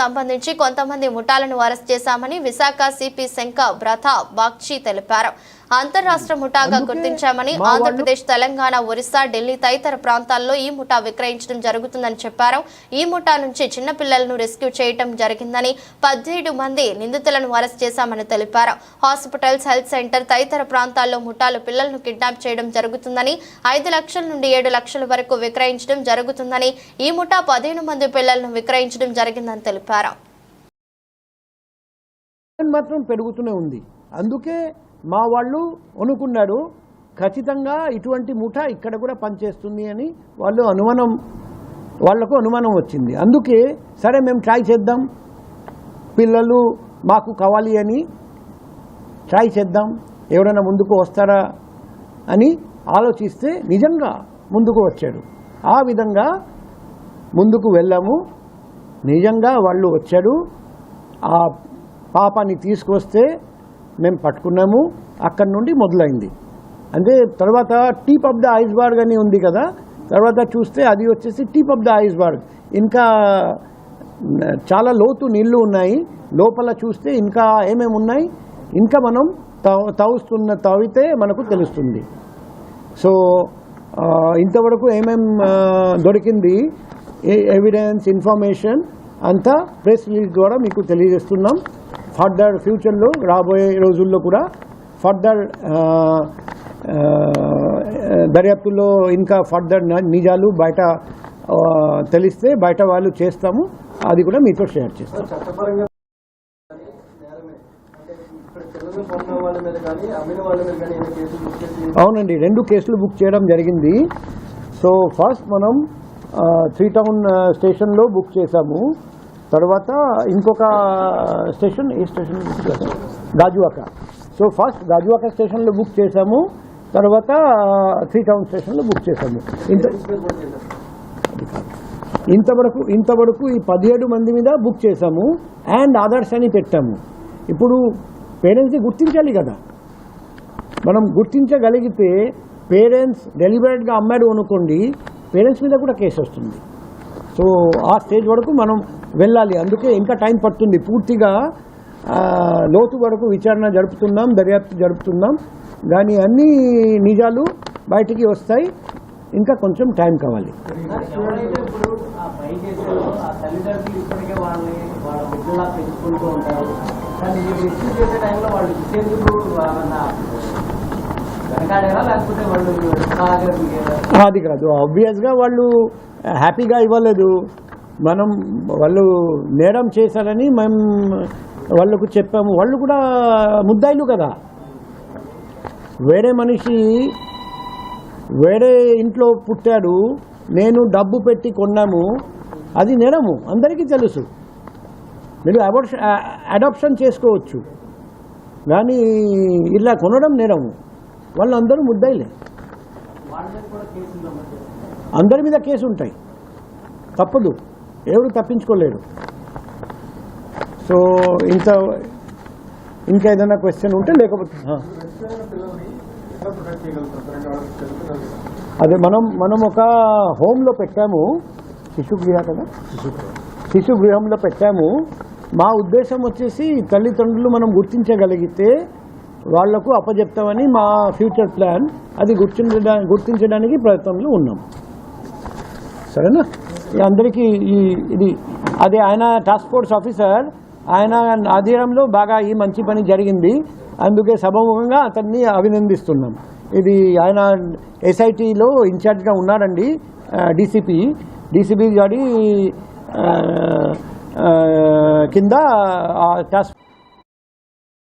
సంబంధించి కొంతమంది ముఠాలను అరెస్ట్ చేశామని విశాఖ సిపి శంకర్ బ్రథా బాగ్చి తెలిపారు. అంతర్రాష్ట్ర ముఠాగా గుర్తించామని ఆంధ్రప్రదేశ్ తెలంగాణ ఒరిస్సా ఢిల్లీ తదితర ప్రాంతాల్లో ఈ ముఠా విక్రయించడం జరుగుతుందని చెప్పారు. ఈ ముఠా నుంచి చిన్న పిల్లలను రెస్క్యూ చేయడం జరిగిందని పదిహేడు మంది నిందితులను అరెస్ట్ చేశామని తెలిపారు. హాస్పిటల్స్ హెల్త్ సెంటర్ తదితర ప్రాంతాల్లో ముఠాలు పిల్లలను కిడ్నాప్ చేయడం జరుగుతుందని ఐదు లక్షల నుండి ఏడు లక్షల వరకు విక్రయించడం జరుగుతుందని ఈ ముఠా పదిహేను మంది పిల్లలను విక్రయించడం జరిగిందని తెలిపారు. మాత్రం పెరుగుతూనే ఉంది. అందుకే మా వాళ్ళు అనుకున్నారు ఖచ్చితంగా ఇటువంటి ముఠ ఇక్కడ కూడా పనిచేస్తుంది అని వాళ్ళు అనుమానం వాళ్ళకు అనుమానం వచ్చింది. అందుకే సరే మేము ట్రై చేద్దాం. పిల్లలు మాకు కావాలి అని ట్రై చేద్దాం. ఎవరైనా ముందుకు వస్తారా? అని ఆలోచిస్తే నిజంగా ముందుకు వచ్చాడు. ఆ విధంగా ముందుకు వెళ్ళాము. నిజంగా వాళ్ళు వచ్చారు. ఆ పాపని తీసుకొస్తే మేము పట్టుకున్నాము అక్కడి నుండి మొదలైంది. అంటే తర్వాత టీప్ ఆఫ్ ద ఐస్బర్గ్ అని ఉంది కదా తర్వాత చూస్తే అది వచ్చేసి టీప్ ఆఫ్ ద ఐస్బర్గ్. ఇంకా చాలా లోతు నీళ్ళు ఉన్నాయి. లోపల చూస్తే ఇంకా ఏమేమి ఉన్నాయి? ఇంకా మనం తవ్వుస్తున్న తవ్వితే మనకు తెలుస్తుంది. సో ఇంతవరకు ఏమేం దొరికింది? ఎవిడెన్స్ ఇన్ఫర్మేషన్ అంతా ప్రెస్ రిలీజ్ ద్వారా మీకు తెలియజేస్తున్నాం. ఫర్దర్ ఫ్యూచర్లో రాబోయే రోజుల్లో కూడా ఫర్దర్ దర్యాప్తులో ఇంకా ఫర్దర్ నిజాలు బయట తెలిస్తే బయట వాళ్ళు చేస్తాము. అది కూడా మీతో షేర్ చేస్తాం. అవునండి రెండు కేసులు బుక్ చేయడం జరిగింది. సో ఫస్ట్ మనం త్రీ టౌన్ స్టేషన్లో బుక్ చేశాము. తర్వాత ఇంకొక స్టేషన్ ఏ స్టేషన్ బుక్ చేశాము గాజువాక. సో ఫస్ట్ గాజువాక స్టేషన్లో బుక్ చేశాము. తర్వాత త్రీ టౌన్ స్టేషన్లో బుక్ చేశాము. ఇంత ఇంతవరకు ఇంతవరకు ఈ పదిహేడు మంది మీద బుక్ చేశాము. అండ్ ఆదర్శ అని పెట్టాము. ఇప్పుడు పేరెంట్స్ని గుర్తించాలి కదా. మనం గుర్తించగలిగితే పేరెంట్స్ డెలిబరేట్గా అమ్మాడు అనుకోండి పేరెంట్స్ మీద కూడా కేసు వస్తుంది. సో ఆ స్టేజ్ వరకు మనం వెళ్ళాలి. అందుకే ఇంకా టైం పడుతుంది. పూర్తిగా లోతు వరకు విచారణ జరుపుతున్నాం దర్యాప్తు జరుపుతున్నాం. కానీ అన్ని నిజాలు బయటికి వస్తాయి. ఇంకా కొంచెం టైం కావాలి? అది కాదు. ఆబ్వియస్గా వాళ్ళు హ్యాపీగా ఇవ్వలేదు. మనం వాళ్ళు నేరం చేశారని మేము వాళ్ళకు చెప్పాము. వాళ్ళు కూడా ముద్దాయిలు కదా. వేరే మనిషి వేరే ఇంట్లో పుట్టాడు నేను డబ్బు పెట్టి కొన్నాము అది నేరము అందరికీ తెలుసు. మీరు అబార్షన్ అడాప్షన్ చేసుకోవచ్చు. కానీ ఇలా కొనడం నేరము. వాళ్ళందరూ ముద్దాయిలే. అందరి మీద కేసు ఉంటాయి తప్పదు. ఎవరు తప్పించుకోలేరు సో ఇంత ఇంకా ఏదైనా క్వశ్చన్ ఉంటే లేకపోతే అదే మనం మనం ఒక హోమ్లో పెట్టాము. శిశుగృహ కదా? శిశుగృహంలో పెట్టాము. మా ఉద్దేశం వచ్చేసి తల్లిదండ్రులు మనం గుర్తించగలిగితే వాళ్ళకు అప్పచెప్తామని మా ఫ్యూచర్ ప్లాన్. అది గుర్తించడా గుర్తించడానికి ప్రయత్నంలో ఉన్నాం. సరేనా? అందరికీ ఈ ఇది అదే ఆయన టాస్క్ ఫోర్స్ ఆఫీసర్ ఆయన ఆధీనంలో బాగా ఈ మంచి పని జరిగింది. అందుకే సభముఖంగా అతన్ని అభినందిస్తున్నాం. ఇది ఆయన ఎస్ఐటిలో ఇన్ఛార్జ్గా ఉన్నారండి డీసీపీ డీసీపీ గారి కింద టాస్క్